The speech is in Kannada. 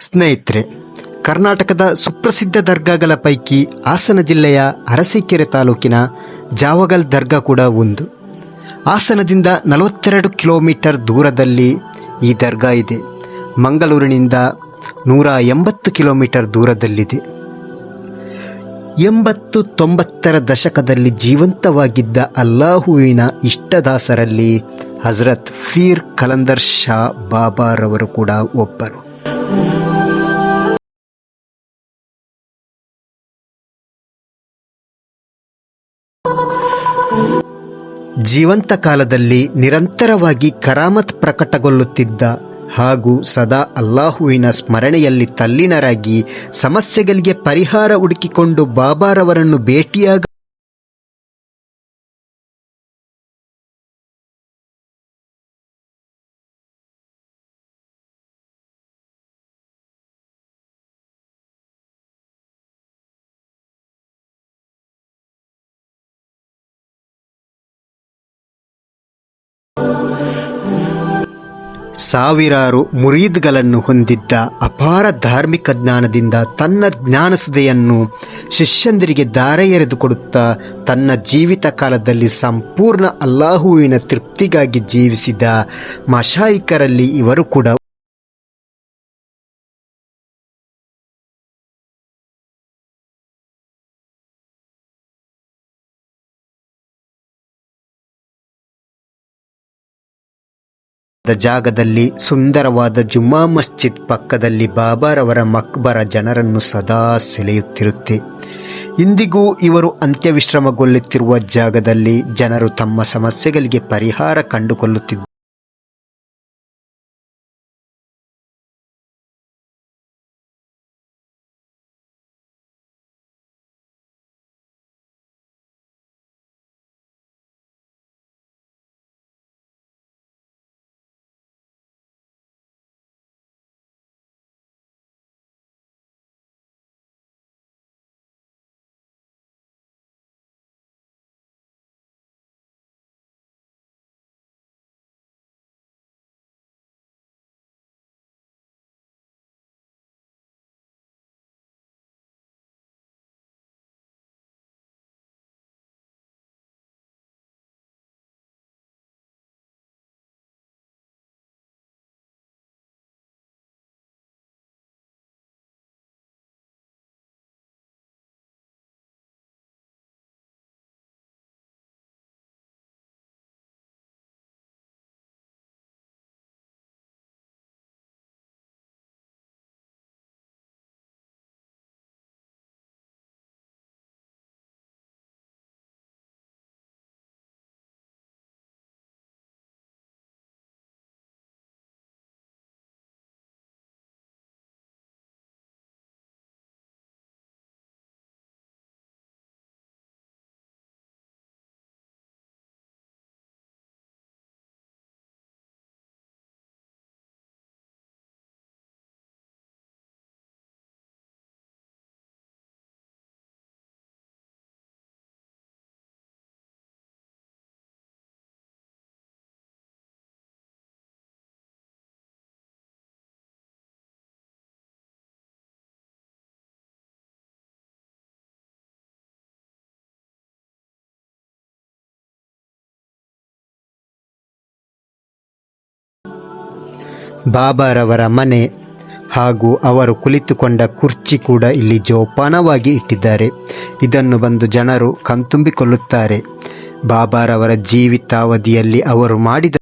ಸ್ನೇಹಿತರೆ, ಕರ್ನಾಟಕದ ಸುಪ್ರಸಿದ್ಧ ದರ್ಗಾಗಳ ಪೈಕಿ ಹಾಸನ ಜಿಲ್ಲೆಯ ಅರಸೀಕೆರೆ ತಾಲೂಕಿನ ಜಾವಗಲ್ ದರ್ಗಾ ಕೂಡ ಒಂದು. ಹಾಸನದಿಂದ ನಲವತ್ತೆರಡು ಕಿಲೋಮೀಟರ್ ದೂರದಲ್ಲಿ ಈ ದರ್ಗಾ ಇದೆ. ಮಂಗಳೂರಿನಿಂದ ನೂರ ಎಂಬತ್ತು ಕಿಲೋಮೀಟರ್ ದೂರದಲ್ಲಿದೆ. ಎಂಬತ್ತು ತೊಂಬತ್ತರ ದಶಕದಲ್ಲಿ ಜೀವಂತವಾಗಿದ್ದ ಅಲ್ಲಾಹುವಿನ ಇಷ್ಟದಾಸರಲ್ಲಿ ಹಜರತ್ ಫೀರ್ ಕಲಂದರ್ ಶಾ ಬಾಬಾರವರು ಕೂಡ ಒಬ್ಬರು. ಜೀವಂತ ಕಾಲದಲ್ಲಿ ನಿರಂತರವಾಗಿ ಕರಾಮತ್ ಪ್ರಕಟಗೊಳ್ಳುತ್ತಿದ್ದ ಹಾಗೂ ಸದಾ ಅಲ್ಲಾಹುವಿನ ಸ್ಮರಣೆಯಲ್ಲಿ ತಲ್ಲಿನರಾಗಿ ಸಮಸ್ಯೆಗಳಿಗೆ ಪರಿಹಾರ ಹುಡುಕಿಕೊಂಡು ಬಾಬಾರವರನ್ನು ಭೇಟಿಯಾಗ ಸಾವಿರಾರು ಮುರೀದ್ಗಳನ್ನು ಹೊಂದಿದ್ದ ಅಪಾರ ಧಾರ್ಮಿಕ ಜ್ಞಾನದಿಂದ ತನ್ನ ಜ್ಞಾನಸುದೆಯನ್ನು ಶಿಷ್ಯಂದರಿಗೆ ದಾರೆ ಎರೆದುಕೊಡುತ್ತಾ ತನ್ನ ಜೀವಿತ ಕಾಲದಲ್ಲಿ ಸಂಪೂರ್ಣ ಅಲ್ಲಾಹುವಿನ ತೃಪ್ತಿಗಾಗಿ ಜೀವಿಸಿದ ಮಶಾಯಿಕರಲ್ಲಿ ಇವರು ಕೂಡ ಜಾಗದಲ್ಲಿ ಸುಂದರವಾದ ಜುಮ್ಮಾ ಮಸ್ಜಿದ್ ಪಕ್ಕದಲ್ಲಿ ಬಾಬಾರವರ ಮಕ್ಬರ ಜನರನ್ನು ಸದಾ ಸೆಳೆಯುತ್ತಿರುತ್ತೆ. ಇಂದಿಗೂ ಇವರು ಅಂತ್ಯವಿಶ್ರಮಗೊಳ್ಳುತ್ತಿರುವ ಜಾಗದಲ್ಲಿ ಜನರು ತಮ್ಮ ಸಮಸ್ಯೆಗಳಿಗೆ ಪರಿಹಾರ ಕಂಡುಕೊಳ್ಳುತ್ತಿದ್ದಾರೆ. ಬಾಬಾರವರ ಮನೆ ಹಾಗೂ ಅವರು ಕುಳಿತುಕೊಂಡ ಕುರ್ಚಿ ಕೂಡ ಇಲ್ಲಿ ಜೋಪಾನವಾಗಿ ಇಟ್ಟಿದ್ದಾರೆ. ಇದನ್ನು ಬಂದು ಜನರು ಕಣ್ತುಂಬಿಕೊಳ್ಳುತ್ತಾರೆ. ಬಾಬಾರವರ ಜೀವಿತಾವಧಿಯಲ್ಲಿ ಅವರು ಮಾಡಿದ